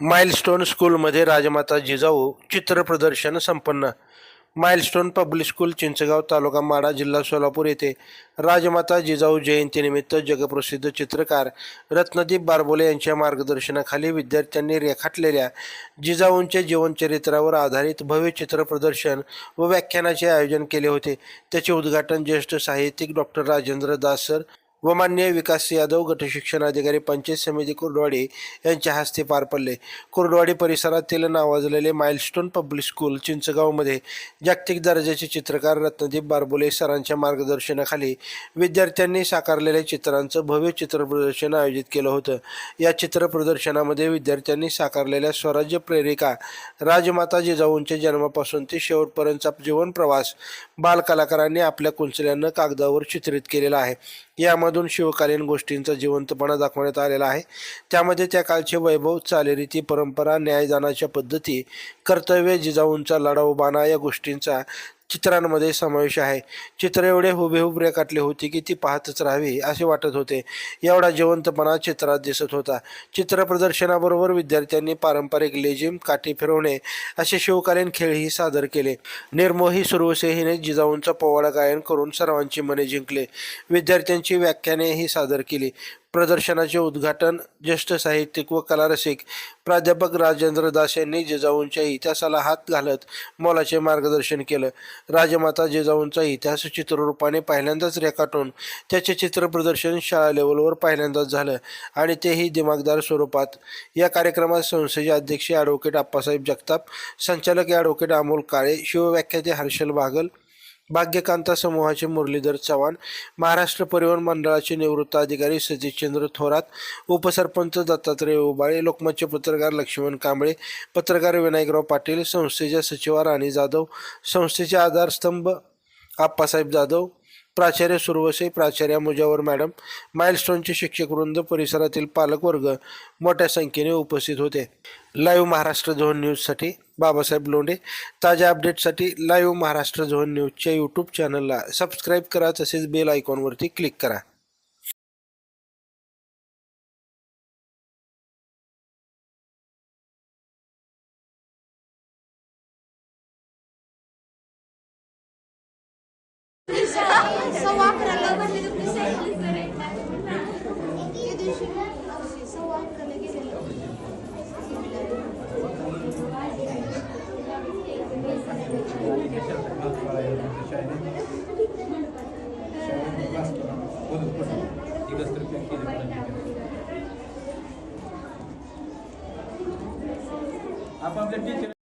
Milestone स्कूलमध्ये राजमाता जिजाऊ चित्रप्रदर्शन संपन्न. Milestone public school Chinchgaon taluka Madha जिल्हा सोलापूर येथे राजमाता जिजाऊ जयंतीनिमित्त जगप्रसिद्ध चित्रकार रत्नदीप बारबोले यांच्या मार्गदर्शनाखाली विद्यार्थ्यांनी रेखाटलेल्या जिजाऊंचे जीवनचरित्रावर आधारित भव्य चित्रप्रदर्शन व व्याख्यानाचे आयोजन केले होते. त्याचे उद्घाटन ज्येष्ठ साहित्यिक डॉक्टर राजेंद्र दास सर व मान्य विकास यादव गट शिक्षणाधिकारी पंचायत समिती कुर्डवाडी यांच्या हस्ते पार पडले. कुर्डवाडी परिसरातील नावाजलेले माइलस्टोन पब्लिक स्कूल चिंचगावमध्ये जागतिक दर्जाचे चित्रकार रत्नदीप बारबोले सरांच्या मार्गदर्शनाखाली विद्यार्थ्यांनी साकारलेल्या चित्रांचं भव्य चित्रप्रदर्शन आयोजित केलं होतं. या चित्रप्रदर्शनामध्ये विद्यार्थ्यांनी साकारलेल्या स्वराज्य प्रेरिका राजमाता जिजाऊंच्या जन्मापासून ते शेवटपर्यंतचा जीवन प्रवास बालकलाकारांनी आपल्या कुंचल्यानं कागदावर चित्रित केलेला आहे. यामधून शिवकालीन गोष्टींचा जिवंतपणा दाखवण्यात आलेला आहे. त्यामध्ये त्या काळचे वैभव चालीरीती परंपरा न्यायदानाच्या पद्धती कर्तव्य जिजाऊंचा लढाऊ बाणा या गोष्टींचा चित्रांमध्ये समावेश आहे. चित्र एवढे हुबेहूब रेखाटले होते की ती पाहतच राहावी असे वाटत होते. एवढा जिवंतपणा चित्रात दिसत होता. चित्र प्रदर्शनाबरोबर विद्यार्थ्यांनी पारंपरिक लेझिम काठी फिरवणे असे शिवकालीन खेळही सादर केले. निर्मोही सुरवसेहीने जिजाऊंचा पोवाडा गायन करून सर्वांची मने जिंकले. विद्यार्थ्यांची व्याख्यानेही सादर केली. प्रदर्शनाचे उद्घाटन ज्येष्ठ साहित्यिक व कलारसिक प्राध्यापक राजेंद्र दास यांनी जिजाऊंच्या इतिहासाला हात घालत मोलाचे मार्गदर्शन केलं. राजमाता जिजाऊंचा इतिहास चित्ररूपाने पहिल्यांदाच रेखाटून त्याचे चित्र प्रदर्शन शाळा लेवलवर पहिल्यांदाच झालं आणि तेही दिमागदार स्वरूपात. या कार्यक्रमात संस्थेचे अध्यक्ष ॲडव्होकेट आप्पासाहेब जगताप संचालक ॲडव्होकेट अमोल काळे शिवव्याख्याते हर्षल बागल भाग्यकांता समूहाचे मुरलीधर चव्हाण महाराष्ट्र परिवहन मंडळाचे निवृत्त अधिकारी सतीशचंद्र थोरात उपसरपंच दत्तात्रय उबाळे लोकमतचे पत्रकार लक्ष्मण कांबळे पत्रकार विनायकराव पाटील संस्थेच्या सचिवा राणी जाधव संस्थेचे आधारस्तंभ आप्पासाहेब जाधव प्राचार्य सुरवसे प्राचार्य मुजावर मॅडम माइलस्टोनचे शिक्षकवृंद परिसरातील पालकवर्ग मोठ्या संख्येने उपस्थित होते. लाईव्ह महाराष्ट्र झोन न्यूजसाठी बाबासाहेब लोंढे. ताज्या अपडेटसाठी लाईव्ह महाराष्ट्र झोन न्यूजच्या यूट्यूब चॅनलला सबस्क्राईब करा तसेच बेल आयकॉनवरती क्लिक करा. सव्वा अकराला सव्वा अकराला गेलेलो. टीचर